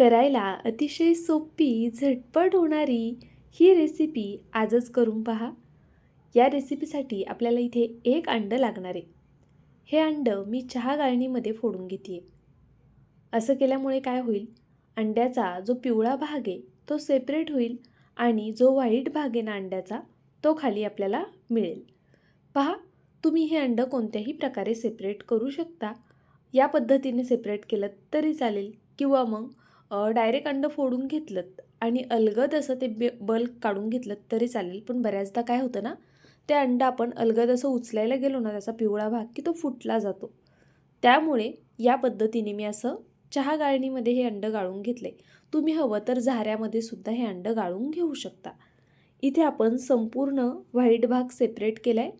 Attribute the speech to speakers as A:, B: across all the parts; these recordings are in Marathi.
A: करायला अतिशय सोपी झटपट होणारी ही रेसिपी आजच करून पहा. या रेसिपीसाठी आपल्याला इथे एक अंडं लागणार आहे. हे अंडं मी चहा गाळणीमध्ये फोडून घेते असं केल्यामुळे काय होईल? अंड्याचा जो पिवळा भाग आहे तो सेपरेट होईल आणि जो व्हाईट भाग आहे ना अंड्याचा तो खाली आपल्याला मिळेल. पहा तुम्ही हे अंडं कोणत्याही प्रकारे सेपरेट करू शकता. या पद्धतीने सेपरेट केलं तरी चालेल किंवा मग डायरेक्ट अंडं फोडून घेतलं आणि अलगद असं ते बे बल्क काढून घेतलं तरी चालेल. पण बऱ्याचदा काय होतं ना ते अंडं आपण अलगद असं उचलायला गेलो ना त्याचा पिवळा भाग की तो फुटला जातो. त्यामुळे या पद्धतीने मी असं चहा गाळणीमध्ये हे अंडं गाळून घेतले तुम्ही हवं तर झाऱ्यामध्ये सुद्धा हे अंडं गाळून घेऊ शकता. इथे आपण संपूर्ण व्हाईट भाग सेपरेट केला आहे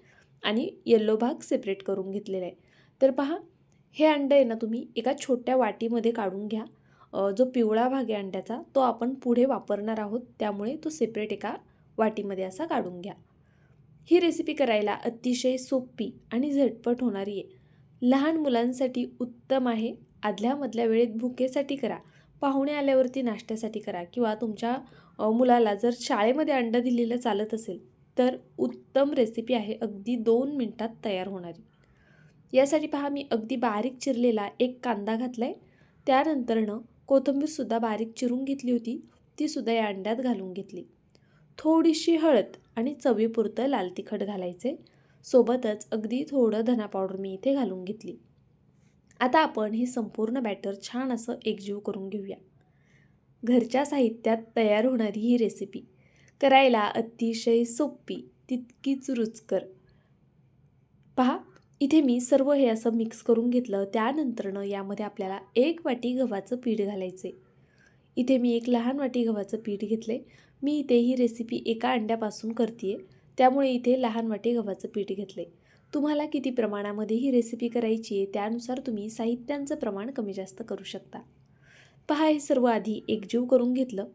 A: आणि येल्लो भाग सेपरेट करून घेतलेला आहे. तर पहा हे अंडं आहे ना तुम्ही एका छोट्या वाटीमध्ये काढून घ्या. जो पिवळा भाग आहे अंड्याचा तो आपण पुढे वापरणार आहोत. त्यामुळे तो सेपरेट एका वाटीमध्ये असा काढून घ्या. ही रेसिपी करायला अतिशय सोपी आणि झटपट होणारी आहे. लहान मुलांसाठी उत्तम आहे. आदल्यामधल्या वेळेत भुकेसाठी करा. पाहुणे आल्यावरती नाश्त्यासाठी करा किंवा तुमच्या मुलाला जर शाळेमध्ये अंडं दिलेलं चालत असेल तर उत्तम रेसिपी आहे. अगदी दोन मिनटात तयार होणारी. यासाठी पहा मी अगदी बारीक चिरलेला एक कांदा घातला आहे त्यानंतरनं कोथिंबीरसुद्धा बारीक चिरून घेतली होती तीसुद्धा या अंड्यात घालून घेतली. थोडीशी हळद आणि चवीपुरतं लाल तिखट घालायचे. सोबतच अगदी थोडं धना पावडर मी इथे घालून घेतली. आता आपण हे संपूर्ण बॅटर छान असं एकजीव करून घेऊया. घरच्या साहित्यात तयार होणारी ही रेसिपी करायला अतिशय सोपी तितकीच रुचकर. पहा इथे मी सर्व हे असं मिक्स करून घेतलं. त्यानंतरनं यामध्ये आपल्याला एक वाटी गव्हाचं पीठ घालायचे. इथे मी एक लहान वाटी गव्हाचं पीठ घेतले. मी इथे ही रेसिपी एका अंड्यापासून करते त्यामुळे इथे लहान वाटी गव्हाचं पीठ घेतले. तुम्हाला किती प्रमाणामध्ये ही रेसिपी करायची आहे त्यानुसार तुम्ही साहित्यांचं प्रमाण कमी जास्त करू शकता. पहा हे सर्व आधी एकजीव करून घेतलं.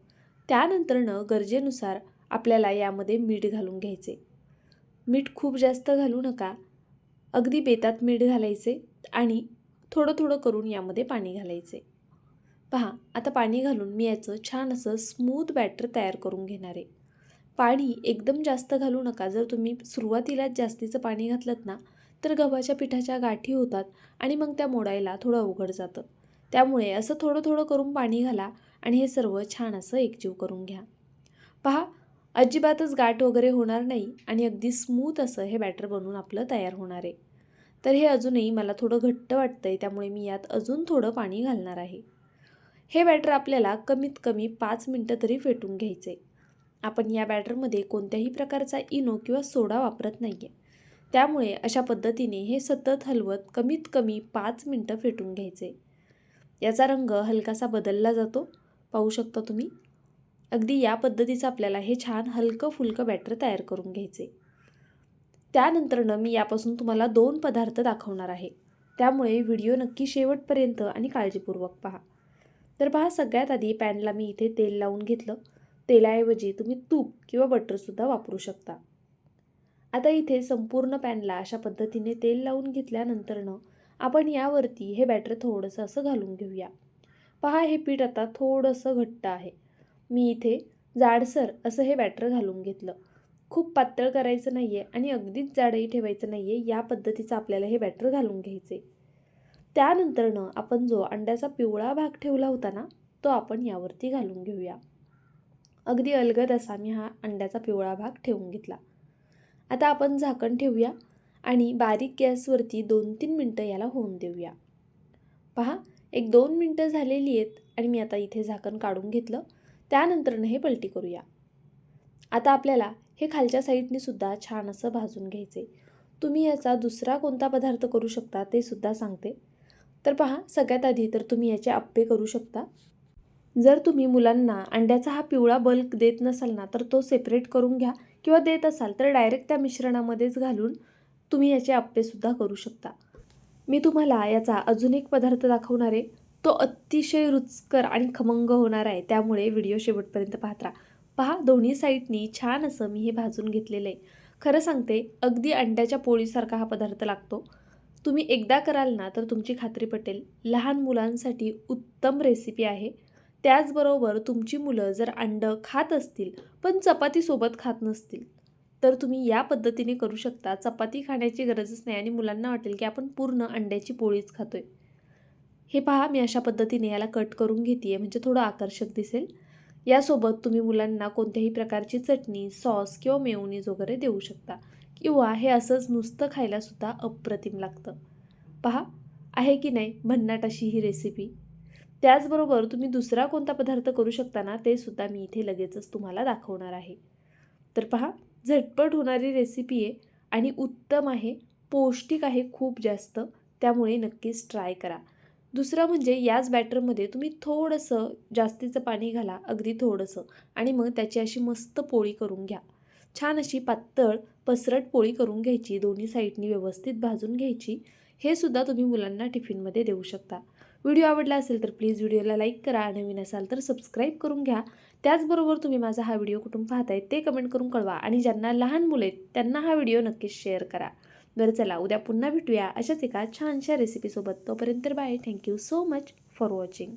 A: त्यानंतरनं गरजेनुसार आपल्याला यामध्ये मीठ घालून घ्यायचे. मीठ खूप जास्त घालू नका. अगदी बेतात मीठ घालायचे आणि थोडं थोडं करून यामध्ये पाणी घालायचे. पहा आता पाणी घालून मी याचं छान असं स्मूथ बॅटर तयार करून घेणार. आहे पाणी एकदम जास्त घालू नका. जर तुम्ही सुरुवातीलाच जास्तीचं पाणी घातलं ना तर गव्हाच्या पिठाच्या गाठी होतात आणि मग त्या मोडायला थोडं अवघड जातं. त्यामुळे असं थोडं थोडं करून पाणी घाला आणि हे सर्व छान असं एकजीव करून घ्या. पहा अजिबातच गाठ वगैरे होणार नाही आणि अगदी स्मूथ असं हे बॅटर बनवून आपलं तयार होणार आहे. तर हे अजूनही मला थोडं घट्ट वाटतं आहे त्यामुळे मी यात अजून थोडं पाणी घालणार आहे. हे बॅटर आपल्याला कमीत कमी पाच मिनटं तरी फेटून घ्यायचे आपण या बॅटरमध्ये कोणत्याही प्रकारचा इनो किंवा सोडा वापरत नाही आहे त्यामुळे अशा पद्धतीने हे सतत हलवत कमीत कमी पाच मिनटं फेटून घ्यायचे याचा रंग हलकासा बदलला जातो. पाहू शकता तुम्ही? अगदी या पद्धतीचं आपल्याला हे छान हलकं फुलकं बॅटर तयार करून घ्यायचे त्यानंतरनं मी यापासून तुम्हाला दोन पदार्थ दाखवणार आहे. त्यामुळे व्हिडिओ नक्की शेवटपर्यंत आणि काळजीपूर्वक पहा. तर पहा सगळ्यात आधी पॅनला मी इथे तेल लावून घेतलं. तेलाऐवजी तुम्ही तूप किंवा बटरसुद्धा वापरू शकता. आता इथे संपूर्ण पॅनला अशा पद्धतीने तेल लावून घेतल्यानंतरनं आपण यावरती हे बॅटर थोडंसं असं घालून घेऊया. पहा हे पीठ आता थोडंसं घट्ट आहे. मी इथे जाडसर असं हे बॅटर घालून घेतलं. खूप पातळ करायचं नाही आहे आणि अगदीच जाडही ठेवायचं नाही आहे या पद्धतीचं आपल्याला हे बॅटर घालून घ्यायचे त्यानंतरनं आपण जो अंड्याचा पिवळा भाग ठेवला होता ना तो आपण यावरती घालून घेऊया. अगदी अलगद असा मी हा अंड्याचा पिवळा भाग ठेवून घेतला. आता आपण झाकण ठेवूया आणि बारीक गॅसवरती दोन तीन मिनटं याला होऊन देऊया. पहा एक दोन मिनटं झालेली आहेत आणि मी आता इथे झाकण काढून घेतलं. त्यानंतरनं हे पलटी करूया. आता आपल्याला हे खालच्या साईडने सुद्धा छान असं भाजून घ्यायचे तुम्ही याचा दुसरा कोणता पदार्थ करू शकता ते सुद्धा सांगते. तर पहा सगळ्यात आधी तर तुम्ही याचे आप्पे करू शकता. जर तुम्ही मुलांना अंड्याचा हा पिवळा बल्क देत नसाल ना तर तो सेपरेट करून घ्या किंवा देत असाल तर डायरेक्ट त्या मिश्रणामध्येच घालून तुम्ही याचे आप्पेसुद्धा करू शकता. मी तुम्हाला याचा अजून एक पदार्थ दाखवणार आहे. तो अतिशय रुचकर आणि खमंग होणार आहे. त्यामुळे व्हिडिओ शेवटपर्यंत पाहत राहा. पहा दोन्ही साईडनी छान असं मी हे भाजून घेतलेलं आहे. खरं सांगते अगदी अंड्याच्या पोळीसारखा हा पदार्थ लागतो. तुम्ही एकदा कराल ना तर तुमची खात्री पटेल. लहान मुलांसाठी उत्तम रेसिपी आहे. त्याचबरोबर तुमची मुलं जर अंडं खात असतील पण चपातीसोबत खात नसतील तर तुम्ही या पद्धतीने करू शकता. चपाती खाण्याची गरजच नाही आणि मुलांना वाटेल की आपण पूर्ण अंड्याची पोळीच खातोय. हे पहा मी अशा पद्धतीने याला कट करून घेते आहे म्हणजे थोडं आकर्षक दिसेल. यासोबत तुम्ही मुलांना कोणत्याही प्रकारची चटणी सॉस किंवा मेवनीज वगैरे देऊ शकता. किंवा हे असंच नुसतं खायलासुद्धा अप्रतिम लागतं. पहा आहे की नाही भन्नाट अशी ही रेसिपी त्याचबरोबर तुम्ही दुसरा कोणता पदार्थ करू शकता ना ते सुद्धा मी इथे लगेचच तुम्हाला दाखवणार आहे. तर पहा झटपट होणारी रेसिपी आहे आणि उत्तम आहे पौष्टिक आहे खूप जास्त त्यामुळे नक्कीच ट्राय करा. दुसरं म्हणजे याच बॅटरमध्ये तुम्ही थोडंसं जास्तीचं पाणी घाला अगदी थोडंसं. आणि मग त्याची अशी मस्त पोळी करून घ्या. छान अशी पातळ पसरट पोळी करून घ्यायची दोन्ही साईडनी व्यवस्थित भाजून घ्यायची. हे सुद्धा तुम्ही मुलांना टिफिनमध्ये देऊ शकता. व्हिडिओ आवडला असेल तर प्लीज व्हिडिओला लाईक करा नवीन असाल तर सबस्क्राईब करून घ्या. त्याचबरोबर तुम्ही माझा हा व्हिडिओ कुठून पाहताय ते कमेंट करून कळवा आणि ज्यांना लहान मुलं आहेत त्यांना हा व्हिडिओ नक्कीच शेअर करा. बरं चला उद्या पुन्हा भेटूया अशाच एका छानशा रेसिपीसोबत तोपर्यंत bye thank you so much for watching